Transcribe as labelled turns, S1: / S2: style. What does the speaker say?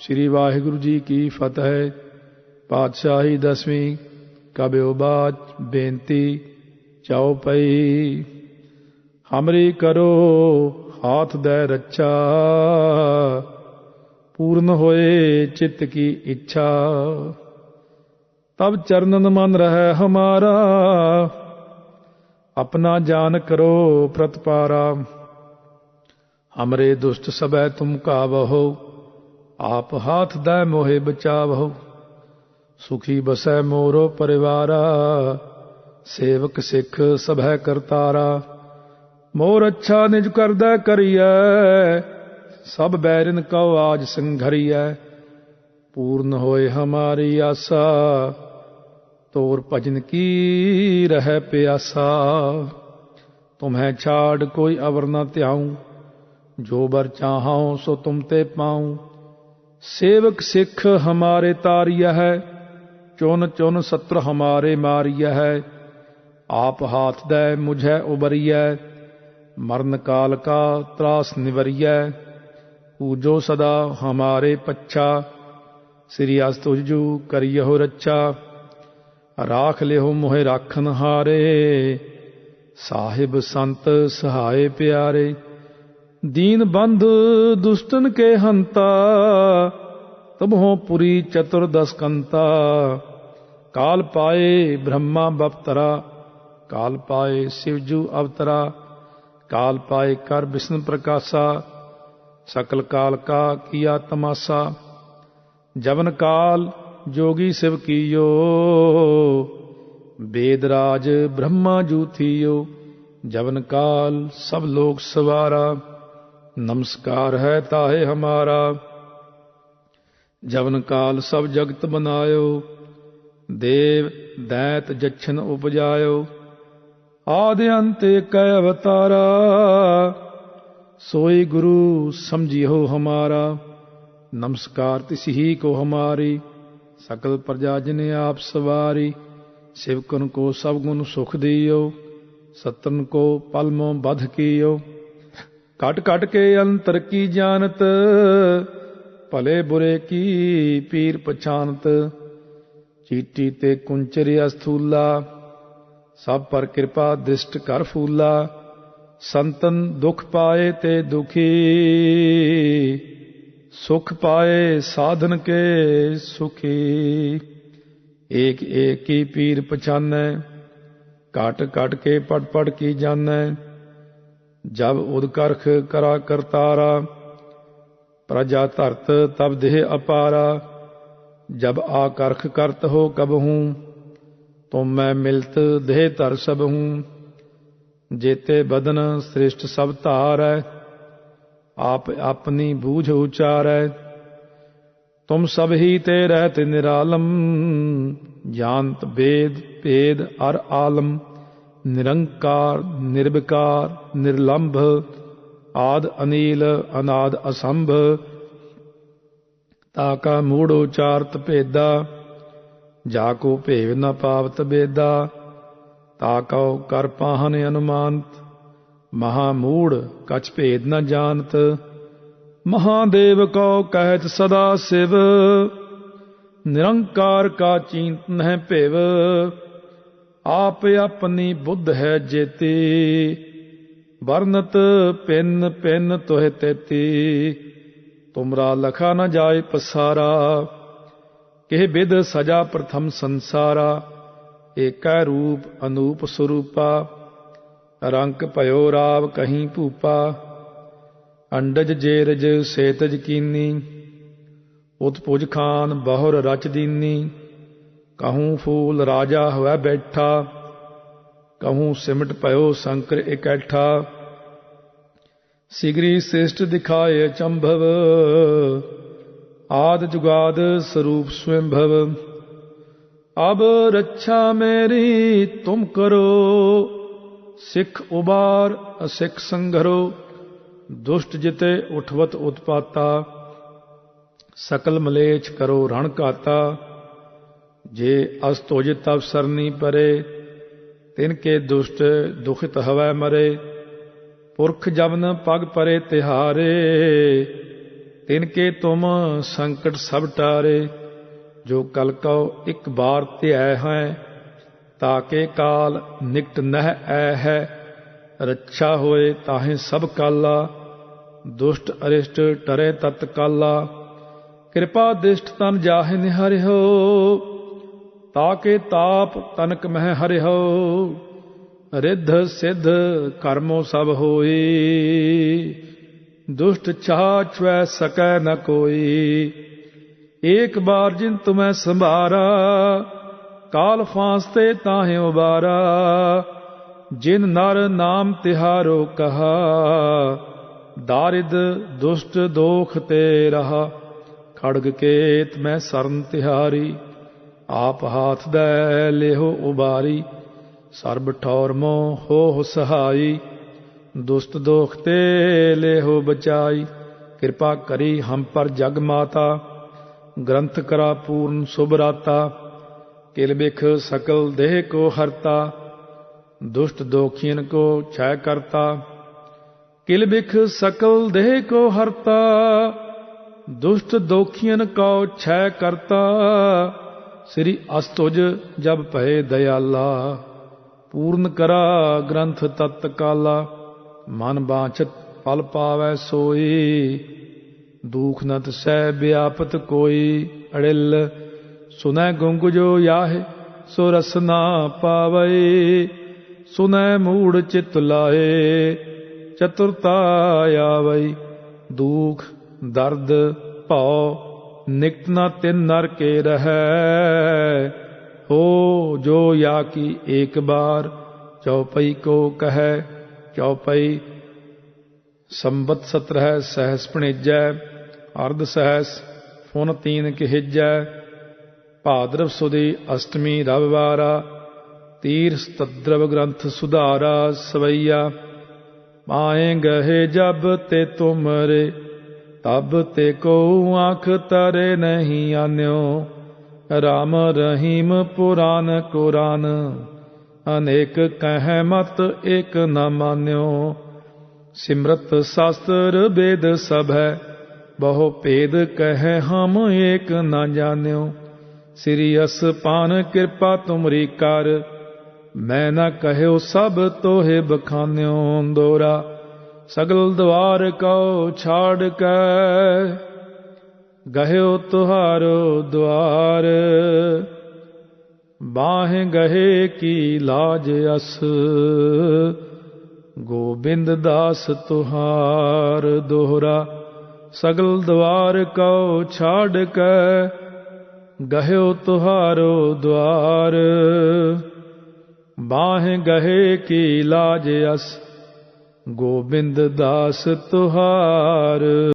S1: ਸ੍ਰੀ ਵਾਹਿਗੁਰੂ ਜੀ ਕੀ ਫਤਿਹ। ਪਾਤਸ਼ਾਹੀ ਦਸਵੀਂ ਕਬਿਓ ਬਾਤ ਬੇਨਤੀ ਚਉਪਈ ਹਮਰੀ ਕਰੋ ਹਾਥ ਦੇ ਰੱਛਾ। ਪੂਰਨ ਹੋਏ ਚਿੱਤ ਕੀ ਇੱਛਾ। ਤਬ ਚਰਨਨ ਮਨ ਰਹਿ ਹਮਾਰਾ। ਆਪਣਾ ਜਾਨ ਕਰੋ ਪ੍ਰਤਪਾਰਾ। ਹਮਰੇ ਦੁਸ਼ਟ ਸਭੈ ਤੁਮ ਕਾ ਬਹੋ ਆਪ ਹਾਥ ਦਾ ਮੋਹਿ ਬਚਾਵਹੁ, ਸੁਖੀ ਬਸੈ ਮੋਰੋ ਪਰਿਵਾਰਾ, ਸੇਵਕ ਸਿੱਖ ਸਭੈ ਕਰਤਾਰਾ। ਮੋਰ ਅੱਛਾ ਨਿਜ ਕਰਦਾ ਕਰੀਐ, ਸਭ ਬੈਰਨ ਕਉ ਆਜ ਸੰਘਰੀਐ। ਪੂਰਨ ਹੋਏ ਹਮਾਰੀ ਆਸਾ, ਤੋਰ ਭਜਨ ਕੀ ਰਹਿ ਪਿਆਸਾ। ਤੁਮਹਿ ਛਾੜ ਕੋਈ ਅਵਰਨਾ ਨ ਧਿਆਉ, ਜੋ ਬਰ ਚਾਹਾਂ ਸੋ ਤੁਮ ਤੇ ਪਾਉ। ਸੇਵਕ ਸਿੱਖ ਹਮਾਰੇ ਤਾਰਿਆ ਹੈ, ਚੁਨ ਚੁਨ ਸਤਰ ਹਮਾਰੇ ਮਾਰਿਆ ਹੈ। ਆਪ ਹਾਥ ਦੇ ਮੁਝੈ ਉਬਰੀਐ, ਮਰਨ ਕਾਲ ਕਾ ਤਰਾਸ ਨਿਵਰੀਐ। ਪੂਜੋ ਸਦਾ ਹਮਾਰੇ ਪੱਛਾ, ਸ੍ਰੀ ਅਸਤੁਜੂ ਕਰਿਯੋ ਰੱਛਾ। ਰਾਖ ਲਿਓ ਮੋਹਿ ਰਾਖਨ ਹਾਰੇ, ਸਾਹਿਬ ਸੰਤ ਸਹਾਏ ਪਿਆਰੇ। दीन बंध दुष्टन के हंता तब हो पुरी चतुर्दश कंता काल पाए ब्रह्मा बपतरा काल पाए शिवजू अवतरा काल पाए कर विष्णु प्रकाशा सकल काल का किया तमाशा जवन काल जोगी शिव कीयो वेदराज ब्रह्मा जू थियो जवन काल सब लोग सवारा ਨਮਸਕਾਰ ਹੈ ਤਾਹੇ ਹਮਾਰਾ। ਜਵਨ ਕਾਲ ਸਭ ਜਗਤ ਬਨਾਇਓ ਦੇਵ ਦੈਤ ਜਛਨ ਉਪਜਾਇਓ। ਆਦਿ ਅੰਤੇ ਕੈ ਅਵਤਾਰਾ। ਸੋਈ ਗੁਰੂ ਸਮਝਿਓ ਹਮਾਰਾ। ਨਮਸਕਾਰ ਤਿਸ ਹੀ ਕੋ ਹਮਾਰੀ। ਸਕਲ ਪ੍ਰਜਾ ਜਿਨੇ ਆਪ ਸਵਾਰੀ। ਸਿਵਕਨ ਕੋ ਸਭ ਗੁਣ ਸੁਖ ਦਿਓ। ਸਤਨ ਕੋ ਪਲਮੋ ਬਧ ਕੀਓ। ਘਟ ਘਟ ਕੇ ਅੰਤਰ ਕੀ ਜਾਣਤ ਭਲੇ ਬੁਰੇ ਕੀ ਪੀਰ ਪਛਾਨਤ ਚੀਟੀ ਤੇ ਕੁੰਚਰ ਅਸਥੂਲਾ ਸਭ ਪਰ ਕਿਰਪਾ ਦ੍ਰਿਸ਼ਟ ਕਰ ਫੂਲਾ ਸੰਤਨ ਦੁਖ ਪਾਏ ਤੇ ਦੁਖੀ ਸੁਖ ਪਾਏ ਸਾਧਨ ਕੇ ਸੁਖੀ ਏਕ ਏਕ ਕੀ ਪੀਰ ਪਛਾਨੈ ਕਾਟ ਕਾਟ ਕੇ ਪੜ ਪੜ ਕੀ ਜਾਣੈ ਜਬ ਉਦਕਰਖ ਕਰਾ ਕਰਤਾਰਾ, ਪ੍ਰਜਾ ਧਰਤ ਤਬ ਦੇਹ ਅਪਾਰਾ, ਜਬ ਆਕਰਖ ਕਰਤ ਹੋ ਕਬਹੂ ਤੁਮ ਮੈਂ ਮਿਲਤ ਦੇਹ ਧਰ ਸਭ ਹੂੰ। ਜੇਤੇ ਬਦਨ ਸ੍ਰਿਸ਼ਟ ਸਭ ਧਾਰੈ, ਆਪ ਆਪਣੀ ਬੂਝ ਉਚਾਰ। ਹੈ ਤੁਮ ਸਭ ਹੀ ਤੇ ਰਹਿਤ ਨਿਰਾਲਮ ਜਾਨਤ ਵੇਦ ਭੇਦ ਅਰ ਆਲਮ। ਨਿਰੰਕਾਰ, ਨਿਰਵਿਕਾਰ, ਨਿਰਲੰਭ, ਆਦ ਅਨੀਲ, ਅਨਾਦ ਅਸੰਭ ਤਾਕਾ ਮੂੜ ਉਚਾਰਤ ਭੇਦਾ, ਜਾ ਕੋ ਭੇਵ ਨਾ ਪਾਵਤ ਬੇਦਾ ਤਾਕਉ ਕਰ ਪਾਹਨ ਅਨੁਮਾਨਤ, ਮਹਾ ਮੂੜ ਕਛ ਭੇਦ ਨਾ ਜਾਣਤ, ਮਹਾਦੇਵ ਕਉ ਕਹਿਤ ਸਦਾ ਸਿਵ, ਨਿਰੰਕਾਰ ਕਾ ਚਿੰਤਨ ਹੈ ਭੇਵ ਆਪ ਆਪਣੀ ਬੁੱਧ ਹੈ ਜੇਤੀ। ਵਰਨਤ ਪਿੰਨ ਪਿੰਨ ਤੋਹਿ ਤੇਤੀ। ਤੁਮਰਾ ਲਖਾ ਨ ਜਾਏ ਪਸਾਰਾ। ਕਿਹ ਬਿਦ ਸਜਾ ਪ੍ਰਥਮ ਸੰਸਾਰਾ। ਏਕੈ ਰੂਪ ਅਨੂਪ ਸਰੂਪਾ। ਰੰਕ ਭਇਓ ਰਾਵ ਕਹੀਂ ਭੂਪਾ। ਅੰਡਜ ਜੇਰਜ ਸੇਤਜ ਕੀਨੀ। ਉਤਪੁਜ ਖਾਨ ਬਹੁਰ ਰਚ ਦੀਨੀ। ਕਹੂੰ ਫੂਲ ਰਾਜਾ ਹੋਇ ਬੈਠਾ ਕਹੂੰ ਸਿਮਟ ਭਇਓ ਸੰਕਰ ਇਕੱਠਾ ਸਿਗਰੀ ਸ੍ਰਿਸ਼ਟ ਦਿਖਾਏ ਚੰਭਵ ਆਦ ਜੁਗਾਦ ਸਰੂਪ ਸਵੰਭਵ ਅਬ ਰੱਛਾ ਮੇਰੀ ਤੁਮ ਕਰੋ ਸਿੱਖ ਉਬਾਰ ਅਸਿੱਖ ਸੰਘਰੋ ਦੁਸ਼ਟ ਜਿਤੇ ਉਠਵਤ ਉਤਪਾਤਾ ਸਕਲ ਮਲੇਛ ਕਰੋ ਰਣ ਘਾਤਾ ਜੇ ਅਸ ਅਵਸਰ ਤਬ ਪਰੇ, ਤਿਨ ਕੇ ਦੁਸ਼ਟ ਦੁਖਿਤ ਹਵੈ ਮਰੇ, ਪੁਰਖ ਜਵਨ ਪਗ ਪਰੇ ਤਿਹਾਰੇ, ਤਿਨ ਕੇ ਤੁਮ ਸੰਕਟ ਸਭ ਟਾਰੇ, ਜੋ ਕਲ ਕਉ ਇੱਕ ਬਾਰ ਧਿਆ ਹੈ ਤਾਕੇ ਕਾਲ ਨਿਕਟ ਨਹਿ ਐ ਹੈ, ਰੱਛਾ ਹੋਏ ਤਾਹੇ ਸਭ ਕਾਲਾ, ਦੁਸ਼ਟ ਅਰਿਸ਼ਟ ਟਰੇ ਤਤ ਕਾਲਾ, ਕਿਰਪਾ ਦਿਸ਼ਟ ਤਨ ਜਾਹਿ ਨਿਹਰਿਓ ਤਾਕੇ ਤਾਪ ਤਨਕ ਮਹਿ ਹਰਿਓ ਰਿੱਧ ਸਿੱਧ ਕਰਮੋ ਸਭ ਹੋਈ। ਦੁਸ਼ਟ ਚਾਹ ਚਵੈ ਸਕੈ ਨ ਕੋਈ, ਏਕ ਬਾਰ ਜਿਨ ਤੁਮੈ ਸੰਭਾਰਾ, ਕਾਲ ਫਾਂਸਤੇ ਤਾਹੇ ਉਬਾਰਾ, ਜਿਨ ਨਰ ਨਾਮ ਤਿਹਾਰੋ ਕਹਾ, ਦਾਰਿਦ ਦੁਸ਼ਟ ਦੋਖ ਤੇ ਰਹਾ, ਖੜਗ ਕੇਤ ਮੈਂ ਸਰਨ ਤਿਹਾਰੀ। ਆਪ ਹਾਥ ਦੇ, ਲਿਹੋ ਉਬਾਰੀ। ਸਰਬ ਠੌਰ ਹੋ ਸਹਾਈ। ਦੁਸ਼ਟ ਦੋਖ ਤੇ ਲਿਹੋ ਬਚਾਈ। ਕਿਰਪਾ ਕਰੀ ਹਮ ਪਰ ਜਗ ਮਾਤਾ। ਗ੍ਰੰਥ ਕਰਾ ਪੂਰਨ ਸੁਭਰਾਤਾ ਕਿਲ ਬਿਖ ਸਕਲ ਦੇਹ ਕੋ ਹਰਤਾ। ਦੁਸ਼ਟ ਦੋਖੀਨ ਕੋ ਛੈ ਕਰਤਾ। ਕਿਲ ਬਿਖ ਸਕਲ ਦੇਹ ਕੋ ਹਰਤਾ। ਦੁਸ਼ਟ ਦੋਖੀਨ ਕੋ ਛੈ ਕਰਤਾ। ਸ੍ਰੀ ਅਸਤੁਜ ਜਬ ਭਏ ਦਇਆਲਾ, ਪੂਰਨ ਕਰਾ ਗ੍ਰੰਥ ਤਤ ਕਾਲਾ, ਮਨ ਬਾਛਤ ਫਲ ਪਾਵੈ ਸੋਈ, ਦੁਖ ਨਤ ਸਹਿ ਵਿਆਪਤ ਕੋਈ ਅੜਿਲ, ਸੁਨੈ ਗੁੰਗ ਜੋ ਯਾਹੇ ਸੋ ਰਸਨਾ ਪਾਵੈ ਸੁਨੈ ਮੂੜ ਚਿਤ ਲਾਏ ਚਤੁਰਤਾ ਆਵੈ ਦੁਖ ਦਰਦ ਭਉ ਨਿਕਟ ਨ ਤਿਨ ਨਰ ਕੇ ਰਹੈ। ਹੋ ਜੋ ਯਾ ਕੀ ਏਕ ਬਾਰ, ਚਉਪਈ ਕੋ ਕਹੈ, ਚਉਪਈ ਸੰਬਤ 17 ਸਹਸ ਭਣੇਜੈ, ਅਰਧ ਸਹਸ ਫੁਨ ਤੀਨ ਕਹਿਜੈ। ਭਾਦਰਵ ਸੁਦੀ ਅਸ਼ਟਮੀ ਰਵਿਵਾਰਾ ਤੀਰ ਸਤਦਰਵ ਗ੍ਰੰਥ ਸੁਧਾਰਾ ਸਵਈਆ। ਮਾਏ ਗਹੇ ਜਬ ਤੇ ਤੁਮਰੇ ਤਬ ਤੇ ਕੋ ਆਂਖ ਤਰੇ ਨਹੀਂ ਆਨਿਓ। ਰਾਮ ਰਹੀਮ ਪੁਰਾਨ ਕੁਰਾਨ, ਅਨੇਕ ਕਹਿ ਮਤ ਏਕ ਨ ਮਾਨਿਓ। ਸਿਮਰਤ ਸ਼ਾਸਤਰ ਵੇਦ ਸਭ ਹੈ ਬਹੁ ਭੇਦ ਕਹਿ ਹਮ ਏਕ ਨ ਜਾਣਿਓ। ਸ੍ਰੀ ਅਸਪਾਨ ਕਿਰਪਾ ਤੁਮਰੀ ਕਰ, ਮੈਂ ਨਾ ਕਹਿਓ ਸਭ ਤੋਹੇ ਬਖਾਨਿਓ। ਦੋਰਾ ਸਗਲ ਦਵਾਰ ਕਉ ਛਾੜ ਕੇ, ਗਹਿਓ ਤੁਹਾਰੋ ਦਵਾਰ। ਬਾਹ ਗਹੇ ਕੀ ਲਾਜ ਅਸ, ਗੋਬਿੰਦ ਦਾਸ ਤੁਹਾਰ ਦੋਹਰਾ। ਸਗਲ ਦਵਾਰ ਕਉ ਛਾੜ ਕੇ, ਗਹਿਓ ਤੁਹਾਰੋ ਦਵਾਰ। ਬਾਹ ਗਹੇ ਕੀ ਲਾਜ ਅਸ ਗੋਬਿੰਦ ਦਾਸ ਤੁਹਾਰ।